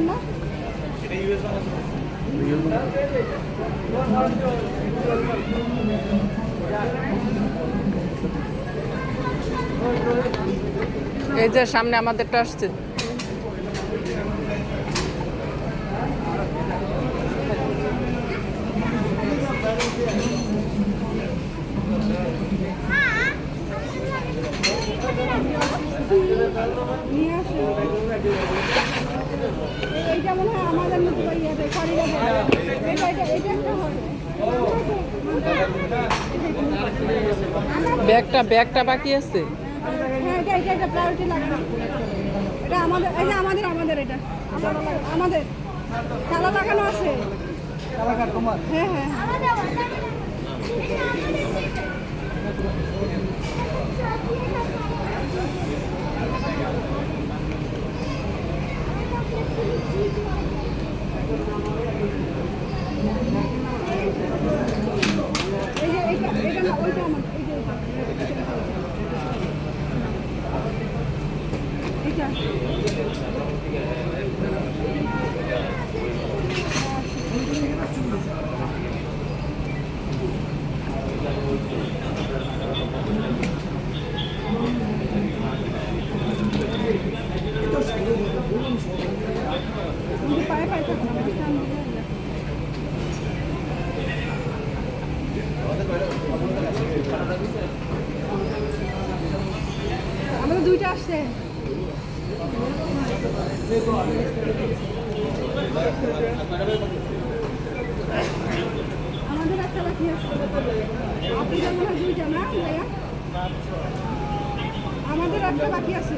না এই যে সামনে আমাদেরটা আসছে। হ্যাঁ। নিয়ে আসুন। মনে হয় আমাদের মতো ইয়েতে করিডোর এটা এটা এটা একটা হবে ব্যাগটা ব্যাগটা বাকি আছে? হ্যাঁ এটা এটা এটা প্রায়োরিটি লাগবে। এটা আমাদের এটা আমাদের আমাদের এটা। আমাদের আমাদের। তালা লাগানো আছে। হ্যাঁ হ্যাঁ হ্যাঁ এই যে এইটা এটা না ওইটা আমার এই যে এইটা এইটা কিন্তু পায়ে পায়ে থাকো না মাঝখান দিয়ে না। আমাদের দুইটা আসছে। আমাদের একটা বাকি আছে। আপনি হয় দুইটা আমাদের একটা বাকি আছে